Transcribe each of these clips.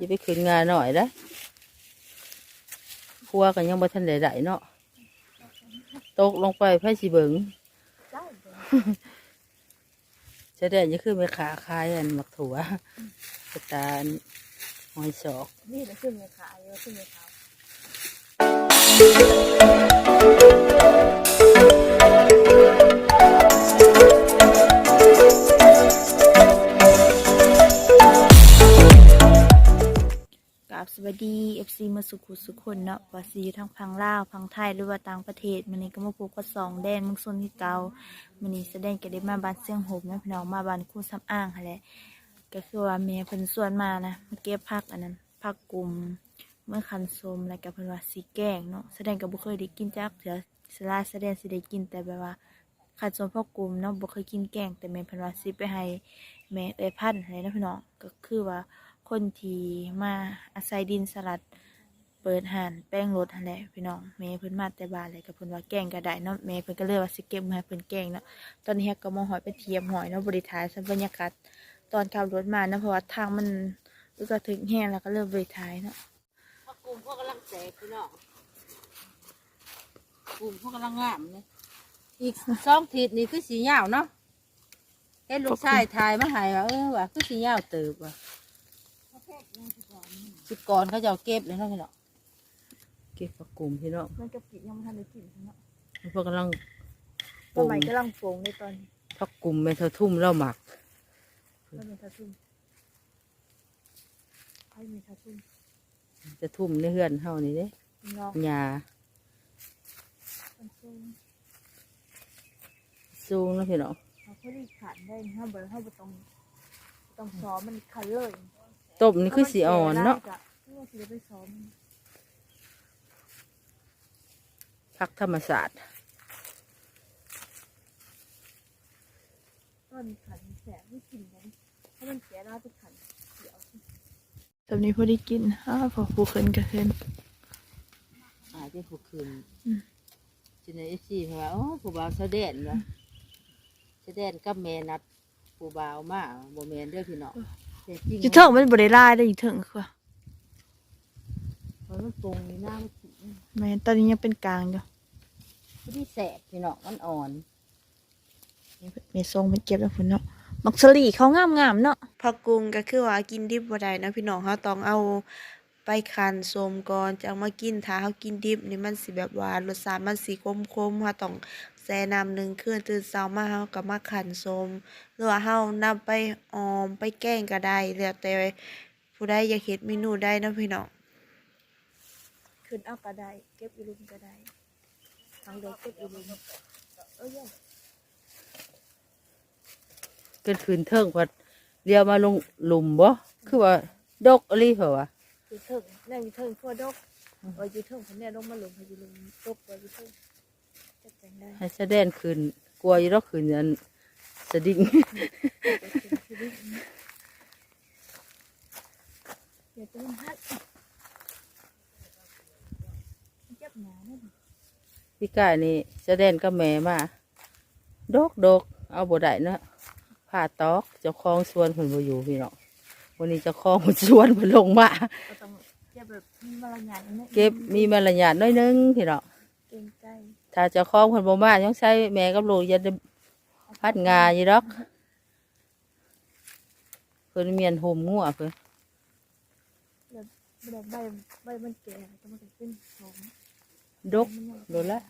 อย่าไปขึ้นงานหน่อยนะครัวกันยังบ่ทันได้ได้เนาะตกลงไปไพ่สิเบิงได้เด้อจะได้ยังคือไม่ขาคายอันหมักถั่วกระตาลหอยสอกนี่จะขึ้นเมขาเยอะขึ้นเมขา สวัสดี FC มาสุขุสุขคนเนาะว่าซีทั้งพังลาวพังไทยหรือว่าต่างประเทศมันนี้ก็มาพบกับสองแดนมึงซนที่เกามันนี้แสดงก็ได้มาบ้านเสียงหมนะพี่น้องมาบ้านคู่ซ้ำอ้างค่ะแหละก็คือว่าแม่เพิ่นส่วนมานะมาเก็บผักอันนั้นผักกลุ่มเมื่อคันสมแล้วก็เพิ่นว่าสีแกงเนาะแสดงก็บ่เคยได้กินจักเถื่อสลาแสดงสิได้กินแต่แบบว่าคันสมผักกลุ่มเนาะบ่เคยกินแกงแต่แม่เพิ่นว่าสิไปให้แม่เอ้ยพันธุ์อะไรนะพี่น้องก็คือว่า คนที่มาอาศัยดินสลัด เปิดห่านแป้งรถหั่นแหละพี่น้องแม่เพิ่นมาแต่บ้านเลยกับเพิ่นว่าแกงก็ได้เนาะแม่เพิ่นก็เลยว่าสิเก็บมาให้เพิ่นแกงเนาะตอนนี้ก็มาหอยไปเทียมหอยเนาะบริทายสัมบรรยากาศตอนขับรถมาเนาะเพราะว่าทางมันอึกระถึงแห้งแล้วก็เริ่มบริทายเนาะพวกกลุ่มพวกกำลังแตกพี่น้องกลุ่มพวกกำลังงามเลยอีกสองทิศนี่คือสียาวเนาะเห็นลูกชายถ่ายมาหายว่าเออว่าคือสียาวเติบว่ะ สิก่อนเขาจะเอาเก็บเลยเนาะพี่น้องเก็บผักกลุ่มพี่น้องมันกับกินยังไม่ทันได้กินเนาะพวกกำลังปตลูอนกใหม่กำลังโป่งในตอนนี้ผักกลุ่มเป็นเท่าทุ่มแล้วหมักก็มีทาทุ่มใครมีทาทุ่มจะทุ่มในเฮือนเท่านี้เด้น้องหญ้ามันทุ่มสูงแล้วพี่น้องเขาพอดีขันได้ห้าเบอร์ห้าเบอร์ตรงตรงซ้อมมันขันเลย ต้มนี่คือสีอ่อนเนาะนี่ว่าสิได้ไปซ้อมผักธรรมศาสตร์ต้นขันแสบไม่กินกันถ้ามันเสียเราจะขันเดี๋ยวแบบนี้พอได้กินฮ่าพอผู้ขึ้นก็ขึ้นอาจจะผูกคืนอืมจินเอฟซีเพราะว่าโอ้ผู้บ่าวแสดงวะแสดงกับแม่นัดผู้บ่าวมาบ่แม่นเด้อพี่น้อง แต่จริงอยู่เถิงมันบริไล่ได้อยู่เถิงค่ะเพราะมันตรงนี่หน้ามันสิแม่ตอนนี้ยังเป็นกลางอยู่พอดีแสบพี่น้องมันอ่อนเมซงเป็นเก็บแล้วพุ่นเนาะมักสลีเขางามงามๆเนาะผักกุงก็คือว่ากินดิบบ่ได้นะพี่น้องเขาต้องเอาไปคั้นสมก่อนจะเอามากินถ้าเขากินดิบนี่มันสิแบบว่ารสชาติมันสิคมๆเขาต้อง แช่น้ำหนึ่งคืนตื่นเช้ามาเขาก็มาคั้นสมหรือว่าเฮานำไปออมไปแกงก็ได้แล้วแต่ผู้ใดอยากเฮ็ดเมนูได้เนาะพี่น้องขึ้นเอาก็ได้เก็บอีลุมก็ได้ทางเดียวเก็บอีลุมเอ้ยเกินคืนเทิงพอเรียวมาลงหลุมบ่คือว่าดกอะไรเหรอวะอยู่เถิงแน่อยู่เถิงทั่วดกเอออยู่เถิงคนเนี้ยลงมาหลุมพออยู่หลุมดกว่าอยู่เถิงจัดแจงได้ ให้แสดงคืนกลัวอยู่ดอกคืนอันสะดิ่งเดี๋ยวจะมันฮัดเจ็บหนาเนี่ยพี่กายนี่แสดงกับแม่มาดกดกเอาบ่ได้เนาะผ่าตอกเจ้าของสวนเพิ่นบ่อยู่พี่น้องวันนี้เจ้าของสวนเพิ่นลงมาก็ต้องเจ็บแบบมีมารยาทอย่างนี้เก็บมีมารยาทน้อยหนึงพี่น้องเกรงใจ ถ้าเจ้าของเพิ่นบ่มายังใช้แม่กับลูกอย่าได้พัดงาอยู่ดอกเพิ่นเมียนโฮมงัวเพิ่นแบบแบบใบใบมันแก่จะมันจะขึ้นสองดกโดนละ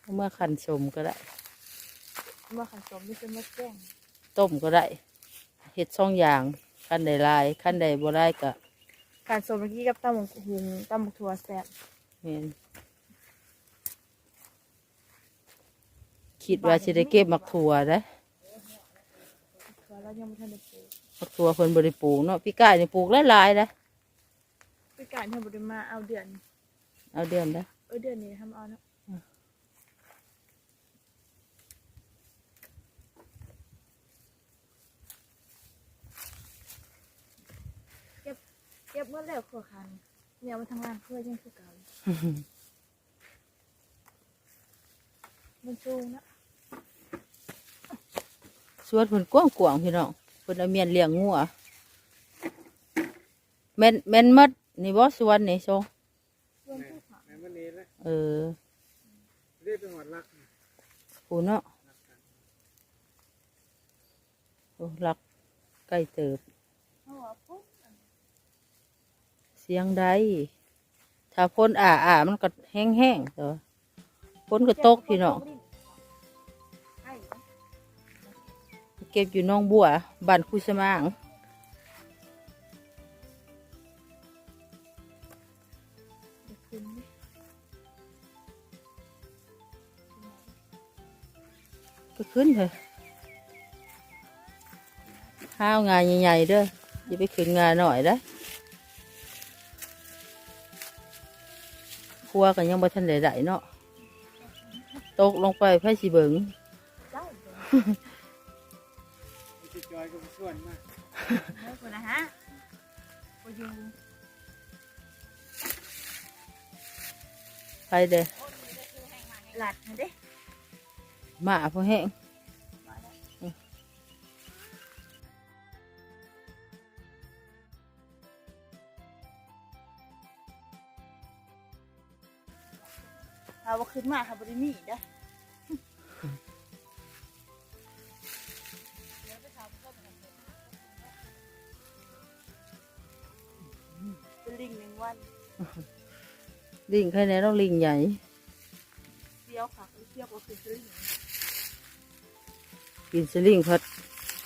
เอามื่อขันชมก็ได้มาขันสมไม่ใช่มาแกล้งต้มก็ได้เห็ดช่องอย่างขั้นใดลายขั้นใดบ่ได้ก็ ขันสมเมื่อกี้กับตำหมกหุงตำหมกถั่วแซ่บเห็นคิดว่าสิได้เก็บมักถั่วนะถั่วแล้วยังไม่ทันได้ปลูกมักถั่วเพิ่นบ่ได้ปลูกเนาะพี่กายนี่ปลูกหลายๆนะไปการที่บไดมาเอาเดือน เอาเดือนนะเออเดือนนี้ทำเอาเนาะเก็บ เก็บเมื่อแล้วขวคันเนี่ยมาทำงานเพื่อยังคือเก่าอยู่มันสูงนะวนเพิ่นกว้างกวางๆพี่น้องเพิ่นเอาเมียนเลี้ยงงัวแม่นแม่นหมดนี่บ่สวนนี่โซแม่มันนี้แหละเออเรียกจังหวัดรักผู้เนาะโอ้รักใกล้เติบ เสียงใดถ้าพ้นอ่าอ่ามันก็แห้งแห้งๆต่ว่าพ้นก็ตกพี่น้องเก็บอยู่น้องบัวบ้านคุสมางก็ขึ้นเถอะห้าวงานใหญ่ๆเด้ออย่าไปขึ้นงานหน่อยได้ วกันยังบ่ทันได้ได้เนาะตกลงไปไพ่สิเบิงมีจิตจอยก็ส่วนมากไม่คนนะฮะกูอยู่ไปเด้อหลัดนะเด้หมาพอแห้ง เอาว่าขึ้นมาค่ะบริมีได้เป็นลิงหนึ่งวันลิงใครแน่ต้องลิงใหญ่เที่ยวค่ะเที่ยวก็คือลิงกินสลิงพัด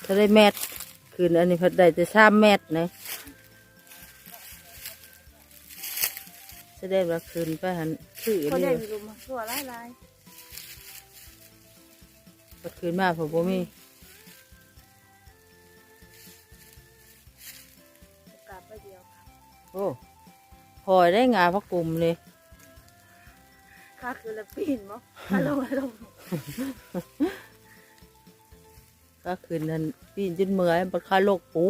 ถ้าได้แมทคืนอันนี้พัดได้แต่สามแมทนะ แสดงว่าคืนไปหันคือเขานี่ได้มีลมทั่วไล่ไล่พัดคืนมาผมบ่มีกลับไปเดียวค่ะโอ้พอยได้งาพักกลุ่มเลยค่าคือละปีนมั้งค่าลงลงก็คืนนั้นปีนจนเมื่อยบัดคาโลกปู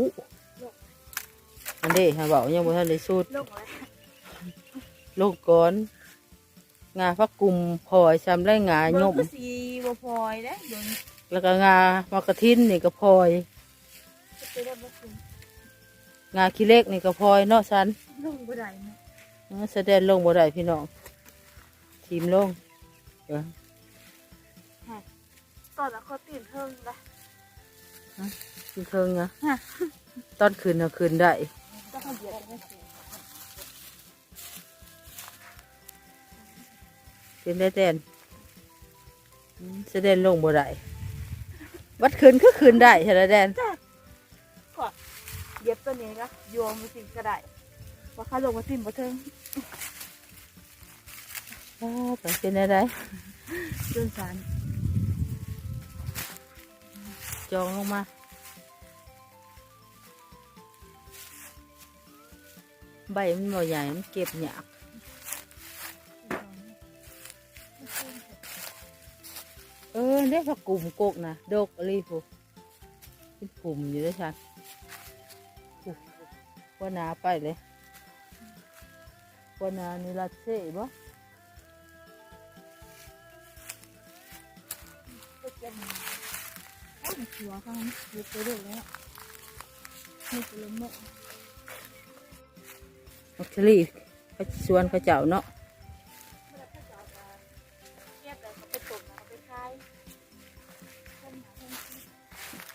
อันเด้ฮะบอกยังบ่ทันได้สุดลงอะไรโลกก่อนงาพักกลุ่มพอยซ้ำได้งาเบิ่ยงมก็สีบัวพลอยเด้เบิ่งแล้วก็งามากระทินนี่ก็พลอย จะได้บ่คุ้มงาขี้เล็กนี่ก็พลอยเนาะสันลงบ่ได้เนาะเออแสดงลงบ่ได้พี่น้องทีมลงเออตอนนั้นเขาตื่นเทิงละขึ้นเทิงนะ ฮะ ตอนคืนเอาคืนได้ ก็เขาเหยียดไม่ถึ งคืนได้แดนอืมแสดงลงบ่ได้วัดคืนก็คืนได้ใช่ไหมแดนเหยียบตัวนี้ก็โยมมาสิก็ได้ว่าเขาลงมาสิบ่เทิงอ้าวต้องเป็นอะไรจนสารจองลงมาใบมันบ่ใหญ่มันเก็บยาก เออได้ผักกลุ่มกกนะดกอะไรพวกเป็นกลุ่มอยู่ด้วยฉันว่านาไปเลยว่านานี่รัดเซ่บ่ก็จะมีโอ้ยหัวเขาเหยียบไปเรื่อยแล้วนี่คือลมเนาะมักชลี่เขาชวนเขาเจ้าเนาะ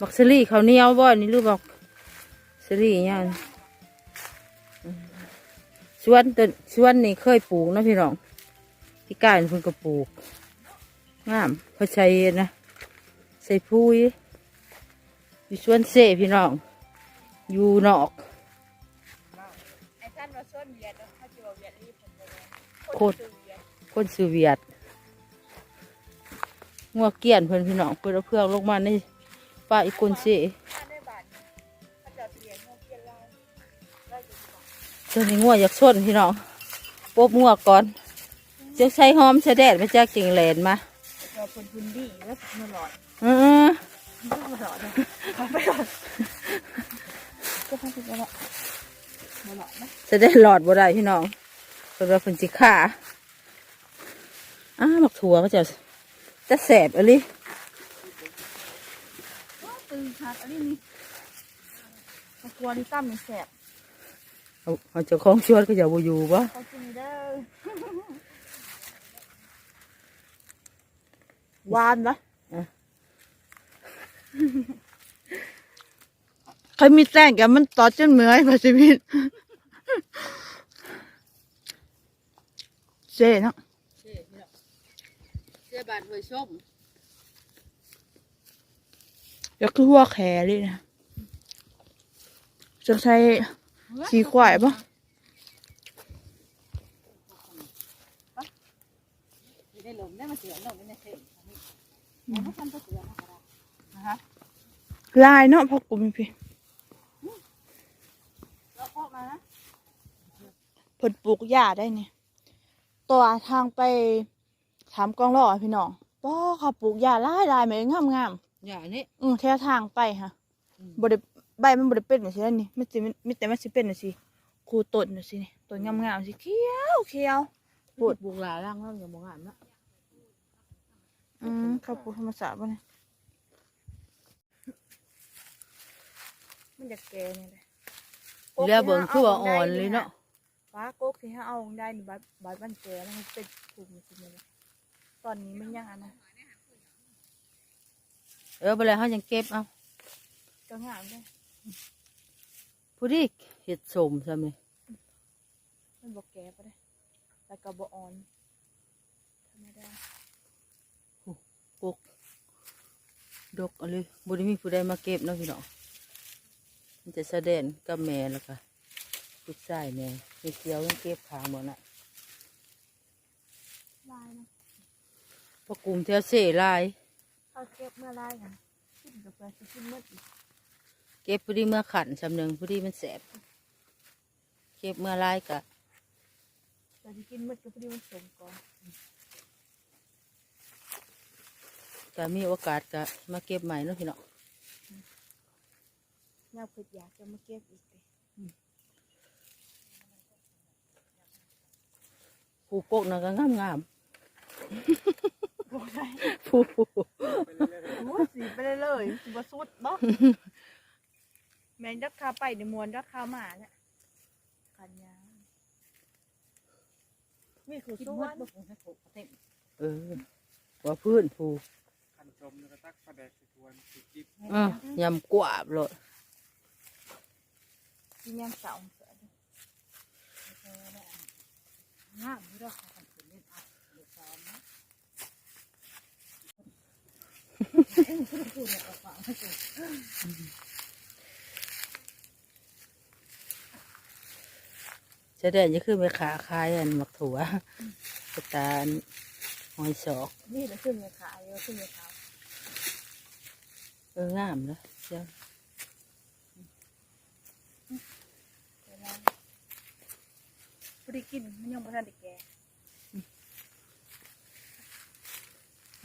มักชลี่เขาเนียวบ่นี่รู้บอกชลี่เนี่ยชวนต้นชวนนี่เคยปลูกนะพี่น้องพี่ก้านเพิ่นก็ปลูกงามเขาใช้นะใส่พุยอยู่ชวนเซ่พี่น้องอยู่นอกโคตรคนสูเวียดงัวเกี้ยนเพิ่อนพี่น้องเพิ่อาเพื่องลงมาใน ป่าอีกคนเซ่ถ้าได้บาทเขาจะเสียงเกียนลายได้จะบอกเจ้านี่งัวอยากส้นพี่น้องปบงัวก่อนเจ้าใช้หอมใช้แดดมาจากจิงแลนมาเราคนพื้นที่แล้วมันหลอดเออมันหลอดเลยเขาไปหลอดก็ต้องไปหลอดมันหลอดนะจะได้หลอดบ่ได้พี่น้องเพิ่นว่าเพิ่นสิฆ่าอ้าหมักถั่วก็จะจะแสบอะลิตื่น อันนี้นี่มะกรัวนี่ตั้มนี่แสบเอาเอาเจ้าของชวนก็อย่าบ่อยู่บ่ขอกินเด้อหวานปะเคยมีแจ้งแกมันตอดจนเมื่อยพอชีวิตเจ๊เนาะเสียบาทหวยส้ม เดี๋ยวคือหัวแขเลยนะจะใช้สีขวายปะได้ลมได้มาเสือลมได้เส้นลายเนาะพอกูมีพี่เพิ่นปลูกหญ้าได้เนี่ยตัวทางไปถามกองล่อพี่น้องป้อเขาปลูกหญ้าหลายลายๆเหมือนงามงาม อย่านี้ๆอืมแถวทางไปฮะอืมบริใบมันบริเป็นแบบนี้นี่ไม่สิไม่แต่มันสิเป็นแบบสิคูต้นแบบสินี่ต้นงามๆสิเขียวเขียวพูดบุกหลาล่างแล้วอย่ามองอ่านนะอืมเขาปลูกธรรมศาสตร์ป่ะเนี่ยมันจะแก่นี่แหละเรือเบิ่งคือว่าอ่อนเลยเนาะฟ้าโกกที่เขาเอาได้นี่บัดบัดมันแก่แล้วมันเป็นกลุ่มจริงเลยตอนนี้มันยังอันนั้น เออไปเลยเขายังเก็บเอาก็งามเลยผู้ที่เห็ดสมใช่ไหมมันบอกแก่ปะเลยแต่ก็บ่อ่อนธรรมดาปกดกเอะไรบุได้มีผู้ใดมาเก็บเนาะพี่น้องมันจะแสดงกับแม่แล้วก็ลูกชายแม่มีเกียวยังเก็บขางหมดน่ะลายนะพอกลุ่มเที่ยวเส่ลาย เขาเก็บเมื่อไรกันกินกับเพื่อนสิกินเมื่ออีกเก็บผู้ที่เมื่อขันสำหนึ่งผู้ที่มันแสบเก็บเมื่อลายกะแต่สิกินเมื่อกับพอดีมันสมก่อนก็มีโอกาสก็มาเก็บใหม่เนาะพี่น้องอยากเผ็ดอยากจะมาเก็บอีกเลยผู้ปกน่ะก็งามงาม บอกได้ๆผู้โอ้สีไปเลยเลยสิบสุดบ่แมงดักคาไปในมวนดักคาหมาเนี่ยขันยามีขู่ส่วนเออว่าพื้นผู้ขันชมแล้วก็ตักปลาแดกส่ทวนสิจิบอะยำกวาบเลยกินยำเสาเสือด้วงามอยู่ดอกค่ะคนเล่นเอาเดี๋ยวซ้อมนะ จะได้จะคือไปขาคายอันหมักถั่วกระตาลหอยสอกนี่เราขึ้นเลยขายเราขึ้นเลยขายเอองามนะเจ้าเดี๋ยวนะพอดีกินมันยังไม่ทันได้แก่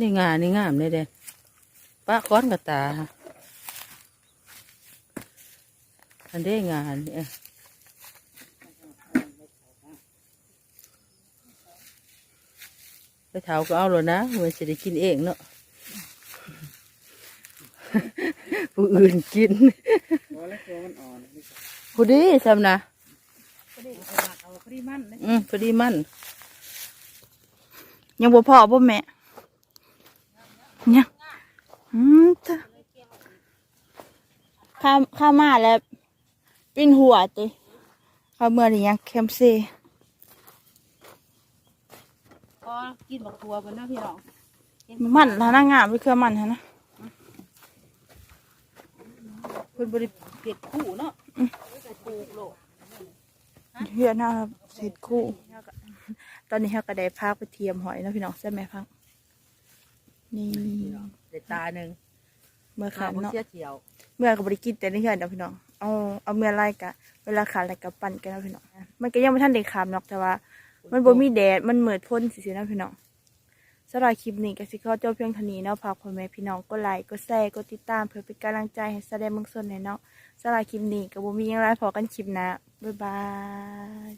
นี่งานนี่งามเลยเด้ ป้าก้อนกระตาอันเด้งานนี่เออไปเถาก็เอาเลยนะมันจะได้กินเองเนาะผู้อื่นกินพอแล้วตัวมันอ่อนนี่ก็ผู้ดีทำนะพอดีเอามาเอาพอดีมันเลยอืมพอดีมัน ยังบ่พอบ่แม่เนี่ย อืมจ้ะข้าข้ามาแล้วปิ้นหัวติข้าเมื่อนี้ยังแคมซีก็กินบักทัวกันนะพี่น้องมันแล้วนางงามไปเครือมันฮะนะเพิ่นบริเผ็ดคู่เนาะปลูกโลดเฮือนนะครับเสร็จคู่ ตอนนี้เราก็ได้พาไปเทียมหอยเนาะพี่น้องใช่ไหมพังนี่ เด็ดตาหนึ่งเมื่อขาขันบ่เนาะเสียเที่ยว เมื่อก็บริกินแต่ในเฮือนเนาะพี่น้องเอาเอาเมื่อไรกะ เวลาขาดอะไรกับปั่นกันเนาะพี่น้องมันก็ยังไม่ทันได้ขามเนาะแต่ว่า มันบ่มีแดดมันเหมือดพ่นสิๆนะพี่น้องสำหรับคลิปนี้ก็สิขอจบเพียงเท่านี้เนาะฝากพ่อแม่พี่น้องกดไลค์กดแชร์กดติดตามเพื่อเป็นกำลังใจให้แสดงเมืองสนในเนาะสำหรับคลิปนี้ก็บ่มีหยังไรพอกันคลิปหน้าบ๊ายบาย